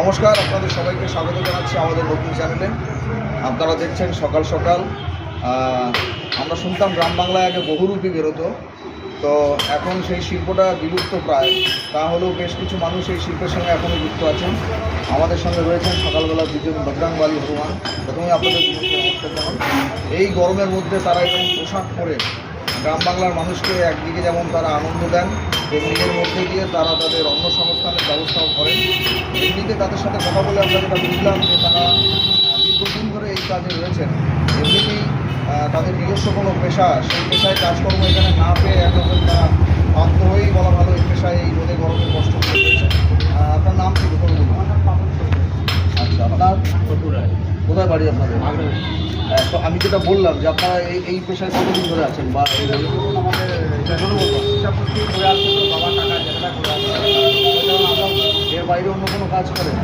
নমস্কার, আপনাদের সবাইকে স্বাগত জানাচ্ছি আমাদের নতুন চ্যানেলে। আপনারা দেখছেন সকাল সকাল। আমরা শুনতাম গ্রাম বাংলায় আগে বহুরূপী বেরোতো। তো এখন সেই শিল্পটা বিলুপ্ত প্রায়। তা হলেও বেশ কিছু মানুষ এই শিল্পের সঙ্গে এখনও যুক্ত আছেন। আমাদের সঙ্গে রয়েছেন সকালবেলা দুজন বজরাংবালী হনুমান। প্রথমে আপনাদের এই গরমের মধ্যে তারা এরকম পোশাক পরে গ্রাম বাংলার মানুষকে একদিকে যেমন তারা আনন্দ দেন তেমনি এর মধ্যে দিয়ে তারা তাদের অন্য সংস্থানের ব্যবস্থাও করেন। এমনিতে তাদের সাথে কথা বলে আমরা যেটা বুঝলাম যে তারা দীর্ঘদিন ধরে এই কাজে রয়েছেন। এমনিতেই তাদের নিজস্ব কোনো পেশা সেই পেশায় কাজকর্ম এখানে না পেয়ে একরকম তারা বাধ্য হয়েই বলা ভালো এই পেশায় এই রোদে গরমে কষ্ট করে রয়েছে আপনার নাম কি? বলুন। আচ্ছা আপনার কোথায় বাড়ি আপনাদের? তো আমি যেটা বললাম যে আপনারা এই এই পেশায় কতদিন ধরে আছেন বা এই এর বাইরে অন্য কোনো কাজ করেন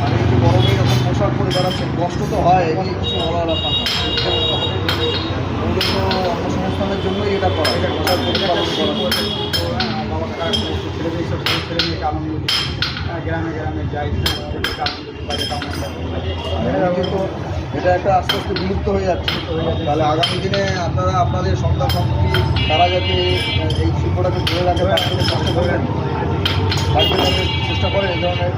মানে এই গরমে এরকম পোশাক পরে বেড়াচ্ছেন কষ্ট তো হয়, এই কিছু বলার ব্যাপার না। জন্যই এটা করা। এটা পোশাক পরিপালন করা গ্রামে গ্রামে যাই কিন্তু এটা আস্তে আস্তে বিলুপ্ত হয়ে যাচ্ছে। তাহলে আগামী দিনে আপনারা আপনাদের সন্তান সন্ততি, তারা যাতে এই শিল্পটাকে ধরে রাখে, তার জন্য চেষ্টা করবেন। বাড়িতে তাদের চেষ্টা করেন এই ধরনের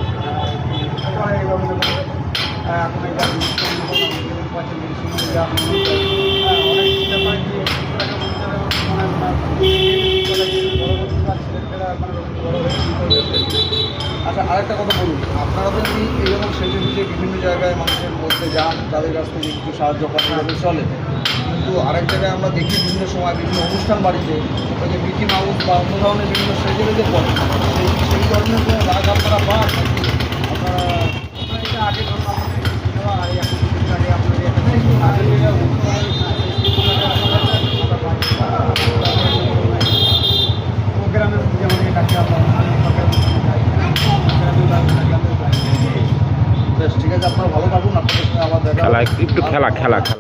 আচ্ছা আরেকটা কথা বলুন আপনারা তো যদি এইরকম সেজে গুজে বিভিন্ন জায়গায় মানুষের মধ্যে যান তাদের কাছ থেকে কিছু সাহায্য করেন চলে কিন্তু আরেক জায়গায় আমরা দেখি বিভিন্ন সময় বিভিন্ন অনুষ্ঠান বাড়িতে ওই মিকি মাউস বা অন্য ধরনের বিভিন্ন সেজে বেজে পড়ে সেই সেই ধরনের কোনো রাগ আপনারা পান আপনারা আগে আগে আপনাদের গ্রামের মধ্যে আমাদের কাছে বেশ ঠিক আছে আপনারা ভালো থাকুন আপনাদের সঙ্গে আবার দেখা খেলা একটু খেলা খেলা খেলা।